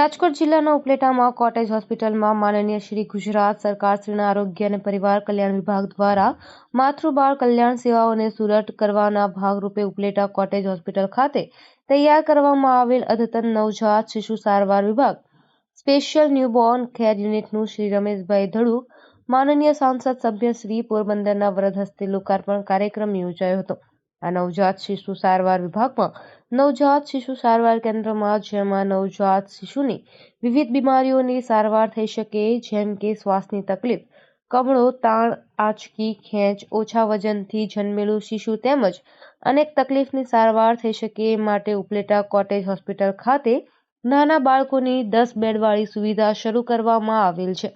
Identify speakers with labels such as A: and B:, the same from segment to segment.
A: રાજકોટ જિલ્લાના ઉપલેટામાં કોટેજ હોસ્પિટલમાં માનનીય શ્રી ગુજરાત સરકારશ્રીના આરોગ્ય અને પરિવાર કલ્યાણ વિભાગ દ્વારા માતૃબાળ કલ્યાણ સેવાઓને સુરક્ષિત કરવાના ભાગરૂપે ઉપલેટા કોટેજ હોસ્પિટલ ખાતે તૈયાર કરવામાં આવેલ અદ્યતન નવજાત શિશુ સારવાર વિભાગ, સ્પેશિયલ ન્યૂબોર્ન કેર યુનિટનું શ્રી રમેશભાઈ ધડુ, માનનીય સાંસદ સભ્ય શ્રી પોરબંદરના વરદ હસ્તે લોકાર્પણ કાર્યક્રમ યોજાયો હતો. આ નવજાત શિશુ સારવાર વિભાગમાં નવજાત શિશુ સારવાર કેન્દ્રમાં, જેમાં નવજાત શિશુની વિવિધ બીમારીઓની સારવાર થઈ શકે, જેમ કે શ્વાસની તકલીફ, કમળો, તાણ, આંચકી, ખેંચ, ઓછા વજનથી જન્મેલું શિશુ તેમજ અનેક તકલીફની સારવાર થઈ શકે માટે ઉપલેટા કોટેજ હોસ્પિટલ ખાતે નાના બાળકોની દસ બેડવાળી સુવિધા શરૂ કરવામાં આવેલ છે.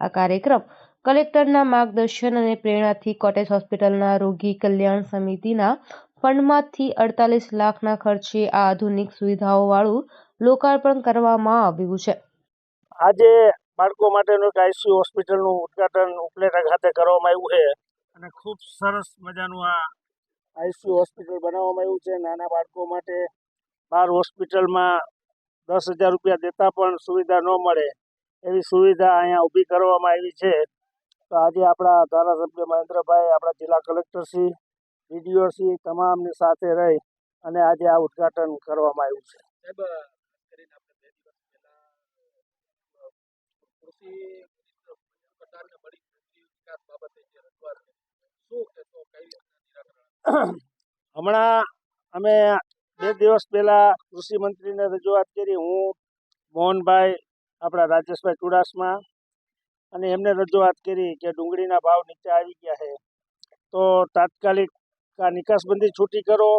A: આ કાર્યક્રમ કલેક્ટરના માર્ગદર્શન અને પ્રેરણાથી કોટેજ હોસ્પિટલના રોગી કલ્યાણ સમિતિના ફંડમાંથી અડતાલીસ લાખના ખર્ચે આ આધુનિક સુવિધાઓવાળું લોકાર્પણ કરવામાં આવ્યું છે.
B: આજે બાળકો માટેનું એક આઈસીયુ હોસ્પિટલનું ઉદ્ઘાટન ઉપલેટા ખાતે કરવામાં આવ્યું છે અને ખૂબ સરસ મજાનું આ આઈસીયુ હોસ્પિટલ બનાવવામાં આવ્યું છે. નાના બાળકો માટે બહાર હોસ્પિટલમાં દસ હજાર રૂપિયા દેતા પણ સુવિધા ન મળે એવી સુવિધા અહીંયા ઊભી કરવામાં આવી છે. તો આજે આપણા ધારાસભ્ય મહેન્દ્રભાઈ, આપણા જિલ્લા કલેક્ટરશ્રી ડીડીઓશ્રી તમામની સાથે રહી અને આજે આ ઉદ્ઘાટન કરવામાં આવ્યું છે. હમણાં અમે બે દિવસ પહેલા કૃષિ મંત્રીને રજૂઆત કરી. હું મોહનભાઈ આપણા રાજેશભાઈ ચુડાસમા અને એમને રજૂઆત કરી કે ડુંગળીના ભાવ નીચે આવી ગયા છે. તો તાત્કાલિક આ નિકાસબંધી છૂટી કરો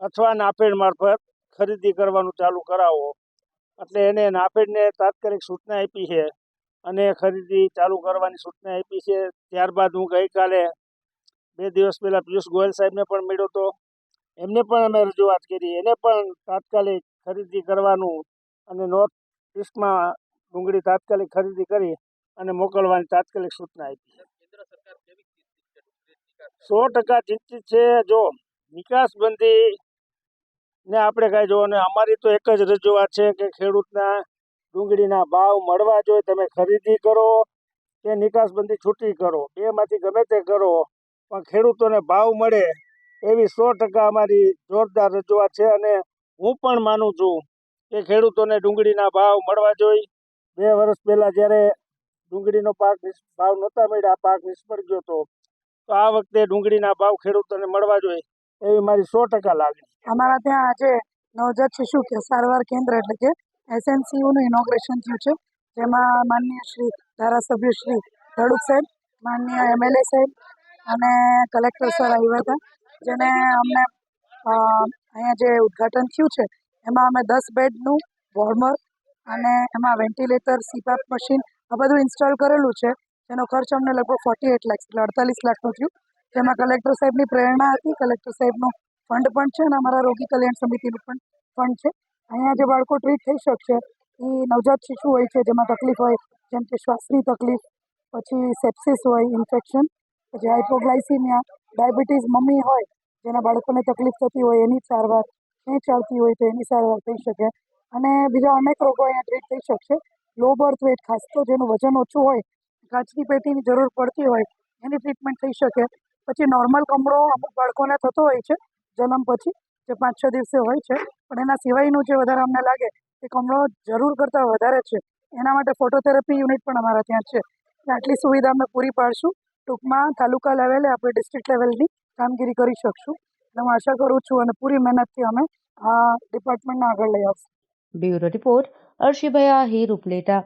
B: અથવા નાફેડ મારફત ખરીદી કરવાનું ચાલુ કરાવો. એટલે એને નાફેડને તાત્કાલિક સૂચના આપી છે અને ખરીદી ચાલુ કરવાની સૂચના આપી છે. ત્યારબાદ હું ગઈકાલે બે દિવસ પહેલાં પિયુષ ગોયલ સાહેબને પણ મળ્યો હતો એમને પણ અમે રજૂઆત કરી. એને પણ તાત્કાલિક ખરીદી કરવાનું અને નોર્થ ઈસ્ટમાં ડુંગળી તાત્કાલિક ખરીદી કરી અને મોકલવાની તાત્કાલિક સૂચના આપી છે
C: કેન્દ્ર સરકાર કેવી ચિંતિત છે ડુંગળી નિકાસ
B: સો ટકા ચિંતિત છે. જો નિકાસબંધી ને આપણે કાંઈ જોવો ને અમારી તો એક જ રજૂઆત છે કે ખેડૂતના ડુંગળીના ભાવ મળવા જોઈએ. તમે ખરીદી કરો કે નિકાસબંધી છૂટી કરો. બેમાંથી ગમે તે કરો, પણ ખેડૂતોને ભાવ મળે એવી સો ટકા અમારી જોરદાર રજૂઆત છે. અને હું પણ માનું છું કે ખેડૂતોને ડુંગળીના ભાવ મળવા જોઈએ. બે વર્ષ પહેલાં જ્યારે ડુંગળીનો પાક ભાવ નહોતા મળ્યા પાક નિષ્ફળ ગયો હતો તો આ વખતે ડુંગળીના ભાવ ખેડૂતોને મળવા જોઈએ એવી મારી સો ટકા લાગણી.
D: અમારા ત્યાં આજે નવજાત શિશુ કે સારવાર કેન્દ્ર એટલે કે એસએનસીયુનું ઇનોગ્રેશન થયું છે. જેમાં માનનીય શ્રી ધારાસભ્ય શ્રી ધડુક સાહેબ, માનનીય એમએલએ સાહેબ અને કલેક્ટર સર આવ્યા હતા. જેને અમને અહીંયા જે ઉદ્ઘાટન થયું છે, એમાં અમે દસ બેડનું વોર્મર અને એમાં વેન્ટિલેટર, સીપાપ મશીન આ બધું ઇન્સ્ટોલ કરેલું છે. જેનો ખર્ચ અમને લગભગ ફોર્ટી એટ લાખ એટલે અડતાલીસ લાખનું થયું. જેમાં કલેક્ટર સાહેબની પ્રેરણા હતી. કલેક્ટર સાહેબનો ફંડ પણ છે અને અમારા રોગી કલ્યાણ સમિતિનું પણ ફંડ છે. અહીંયા જે બાળકો ટ્રીટ થઈ શકશે એ નવજાત શિશુ હોય છે, જેમાં તકલીફ હોય, જેમ કે શ્વાસની તકલીફ, પછી સેપ્સિસ હોય ઇન્ફેક્શન પછી હાઇપોગ્લાઇસીમિયા ડાયાબિટીસ મમ્મી હોય, જેના બાળકોને તકલીફ થતી હોય, એની સારવાર ખેંચ આવતી હોય તો એની સારવાર થઈ શકે. અને બીજા અનેક રોગો અહીંયા ટ્રીટ થઈ શકશે. લો બર્થ વેટ ખાસ તો જેનું વજન ઓછું હોય કાચની પેટીની જરૂર પડતી હોય, એની ટ્રીટમેન્ટ થઈ શકે. પછી નોર્મલ કમળો અમુક બાળકોને થતો હોય છે, જન્મ પછી, જે પાંચ છ દિવસે હોય છે. પણ એના સિવાયનું જે વધારે અમને લાગે, એ કમળો જરૂર કરતાં વધારે છે. એના માટે ફોટોથેરાપી યુનિટ પણ અમારા ત્યાં છે. આટલી સુવિધા અમે પૂરી પાડશું. ટૂંકમાં તાલુકા લેવલે આપણે ડિસ્ટ્રિક્ટ લેવલની કામગીરી કરી શકશું. હું આશા કરું છું અને પૂરી મહેનતથી અમે આ ડિપાર્ટમેન્ટને આગળ લઈ આવશું.
A: Bureau report Arshibhai Ahir Upleta.